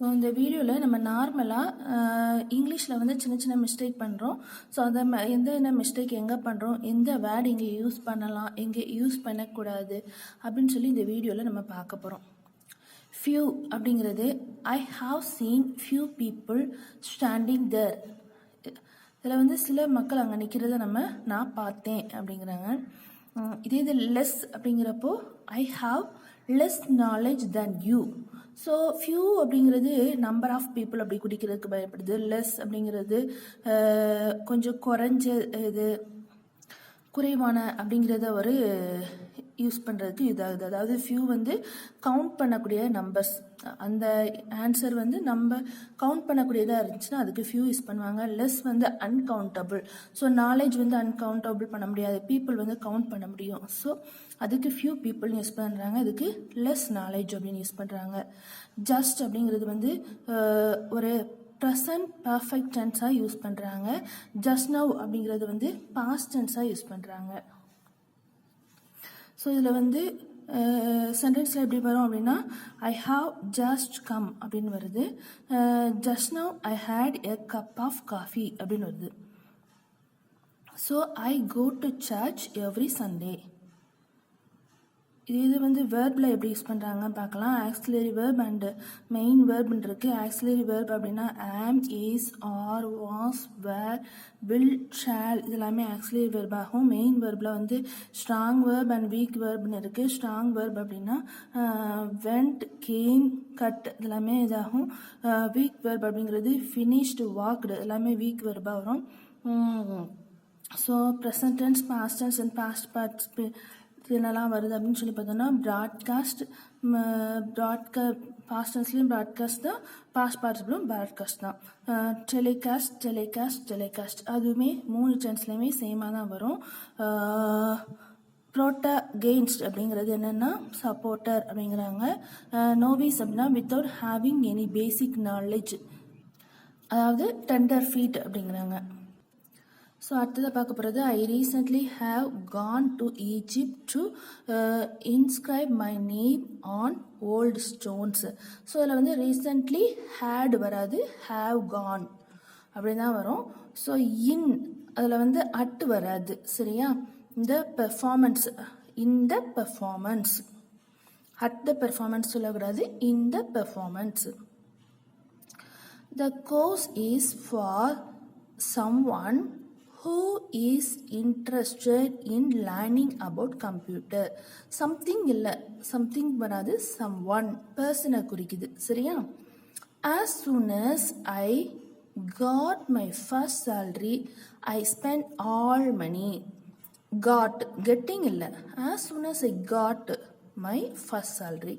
So இந்த வீடியோவில் நம்ம நார்மலாக இங்கிலீஷில் வந்து சின்ன சின்ன மிஸ்டேக் பண்ணுறோம் ஸோ அதை ம- எந்த என்ன மிஸ்டேக் எங்கே பண்ணுறோம் எந்த வேர்டு இங்கே யூஸ் பண்ணலாம்? எங்கே யூஸ் பண்ணக்கூடாது? அப்படின்னு சொல்லி இந்த வீடியோவில் நம்ம பார்க்க போகிறோம் ஃபியூ அப்படிங்கிறது I have seen few people standing there இதில் வந்து சில மக்கள் அங்கே நிற்கிறத நம்ம நான் பார்த்தேன் அப்படிங்கிறாங்க. இதே இது லெஸ் அப்படிங்கிறப்போ I have less knowledge then you so few அப்படிங்கிறது நம்பர் ஆஃப் பீப்புள் அப்படி குடிக்கிறதுக்கு பயப்படுது லெஸ் அப்படிங்கிறது கொஞ்சம் குறைஞ்ச இது குறைவான அப்படிங்கிறத ஒரு யூஸ் பண்ணுறதுக்கு இதாகுது. அதாவது ஃபியூ வந்து கவுண்ட் பண்ணக்கூடிய நம்பர்ஸ் அந்த ஆன்சர் வந்து நம்ம கவுண்ட் பண்ணக்கூடியதாக இருந்துச்சுன்னா அதுக்கு ஃபியூ யூஸ் பண்ணுவாங்க. லெஸ் வந்து அன்கவுண்டபுள் ஸோ நாலேஜ் வந்து அன்கவுண்டபிள் பண்ண முடியாது. பீப்புள் வந்து கவுண்ட் பண்ண முடியும். ஸோ அதுக்கு ஃபியூ பீப்புள் யூஸ் பண்ணுறாங்க அதுக்கு லெஸ் நாலேஜ் அப்படின்னு யூஸ் பண்ணுறாங்க ஜஸ்ட் அப்படிங்கிறது வந்து ஒரு ப்ரெசன்ட் பர்ஃபெக்ட் டென்ஸாக யூஸ் பண்ணுறாங்க ஜஸ்ட் நவ் அப்படிங்கிறது வந்து பாஸ்ட் டென்ஸாக யூஸ் பண்ணுறாங்க ஸோ இதில் வந்து சென்டென்ஸில் எப்படி வரும் அப்படின்னா ஐ ஹாவ் ஜஸ்ட் கம் அப்படின்னு வருது. Just now I had a cup of coffee அப்படின்னு வருது. So I go to church every Sunday இது இது வந்து வேர்பில் எப்படி யூஸ் பண்ணுறாங்கன்னு பார்க்கலாம். ஆக்சிலரி வேர்ப் அண்டு மெயின் வேர்ப்னு இருக்குது ஆக்சிலரி வேர்ப் அப்படின்னா am is are was were will shall இதெல்லாமே ஆக்சிலரி வேர்ப் ஆகும். மெயின் வேர்பில் வந்து ஸ்ட்ராங் வேர்ப் அண்ட் வீக் வேர்ப்னு இருக்குது ஸ்ட்ராங் வேர்ப் அப்படின்னா வெண்ட் கேம் கட் இதெல்லாமே இதாகும். வீக் வேர்ப் அப்படிங்கிறது ஃபினிஷ்டு வாக்டு எல்லாமே வீக் வேர்பாக வரும். So present tense past tense and past parts என்னெல்லாம் வருது அப்படின்னு சொல்லி பார்த்தோம்னா ப்ராட்காஸ்ட் ப்ராட்கா பாஸ்ட் ப்ராட்காஸ்ட் தான் பாஸ்ட் பார்ட்ஸ்லையும் ப்ராட்காஸ்ட் தான். டெலிகாஸ்ட் டெலிகாஸ்ட் டெலிகாஸ்ட் அதுவுமே மூணு டென்ஸ்லையுமே சேமாக தான் வரும். ப்ரோட்டா கெயின்ஸ்ட் அப்படிங்கிறது என்னென்னா சப்போர்ட்டர் அப்படிங்கிறாங்க. நோவிஸ் அப்படின்னா without having any basic knowledge அதாவது டெண்டர் ஃபீட் அப்படிங்கிறாங்க. ஸோ அடுத்ததாக பார்க்க போகிறது I recently have gone to Egypt to inscribe my name on old stones so அதில் வந்து ரீசெண்ட்லி ஹேட் வராது ஹாவ் கான் அப்படி தான் வரும். ஸோ இன் அதில் வந்து அட் வராது சரியா? இந்த பெர்ஃபார்மன்ஸ் இந்த பெர்ஃபார்மன்ஸ் அட் த பெர்ஃபார்மன்ஸ் சொல்லக்கூடாது இந்த performance course is for someone who is interested in learning about computer. Something இல்லை something வராது someone person குறிக்குது சரியா As soon as I got my first salary, I spent all money. Got, getting இல்லை As soon as I got my first salary.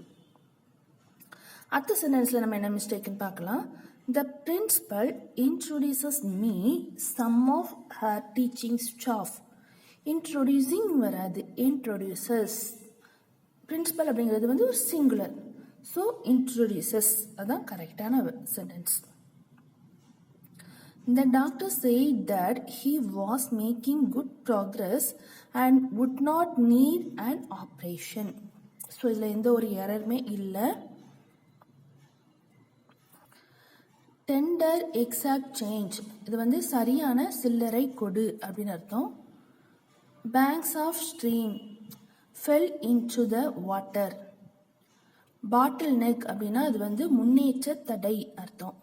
அடுத்த சென்டென்ஸில் நம்ம என்ன மிஸ்டேக்னு பார்க்கலாம் the principal introduces me some of her teaching staff introducing வராது introduces principal அப்படிங்கிறது வந்து ஒரு சிங்குலர் ஸோ இன்ட்ரொடியூசஸ் அதான் கரெக்டான sentence The doctor said that he was making good progress and would not need an operation. So இதில் எந்த ஒரு எரருமே இல்லை. டெண்டர் எக்ஸாக்ட் சேஞ்ச் இது வந்து சரியான சில்லறை கொடு அப்படின்னு அர்த்தம். Banks of stream fell into the water bottleneck அப்படின்னா அது வந்து முன்னேற்ற தடை அர்த்தம்.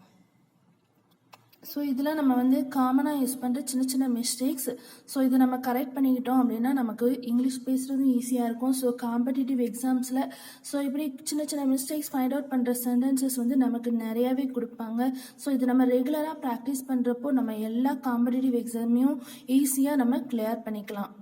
ஸோ இதில் நம்ம வந்து காமனாக யூஸ் பண்ணுற சின்ன சின்ன மிஸ்டேக்ஸ் ஸோ இதை நம்ம கரெக்ட் பண்ணிக்கிட்டோம் அப்படின்னா நமக்கு இங்கிலீஷ் பேசுகிறதும் ஈஸியாக இருக்கும். ஸோ காம்படிட்டிவ் எக்ஸாம்ஸில் ஸோ இப்படி சின்ன சின்ன மிஸ்டேக்ஸ் ஃபைண்ட் அவுட் பண்ணுற சென்டென்சஸ் வந்து நமக்கு நிறையாவே கொடுப்பாங்க. ஸோ இது நம்ம ரெகுலராக ப்ராக்டிஸ் பண்ணுறப்போ நம்ம எல்லா காம்படிட்டிவ் எக்ஸாமையும் ஈஸியாக நம்ம கிளியர் பண்ணிக்கலாம்.